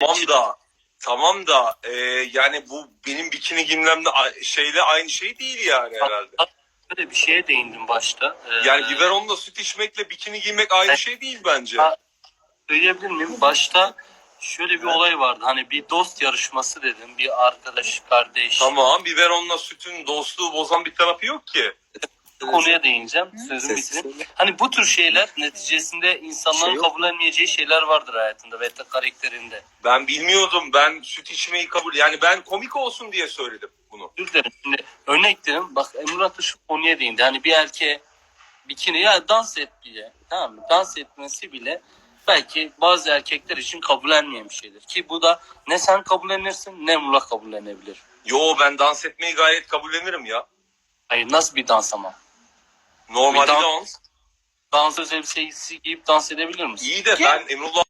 Tamam da tamam da e, yani bu benim bikini giymemle a- şeyle aynı şey değil yani herhalde. Böyle bir şeye değindim başta. Ee, Yani biberonla süt içmekle bikini giymek aynı şey değil bence. Ha, Söyleyebilir miyim? Başta şöyle bir olay vardı. Hani bir dost yarışması dedim. Bir arkadaş, kardeş. Tamam biberonla sütün dostluğu bozan bir tarafı yok ki. Bu konuya değineceğim. Sözümü bitireyim. söyle. Hani bu tür şeyler neticesinde insanların Şey yok. kabul etmeyeceği şeyler vardır hayatında ve de karakterinde. Ben bilmiyordum. Ben süt içmeyi kabul yani ben komik olsun diye söyledim bunu. Özür dilerim. Şimdi örnek verin. Bak Emrah da şu konuya değindi. Hani bir erkeğe bikini ya dans et bile. Tamam mı? Dans etmesi bile belki bazı erkekler için kabullenmeyen bir şeydir. Ki bu da ne sen kabullenirsin ne Emrah kabullenebilir. Yo ben dans etmeyi gayet kabullenirim ya. Hayır nasıl bir dans ama? Normal Bir dans- dans. Elbisesi giyip dans edebilir misin? İyi de ben Emrullah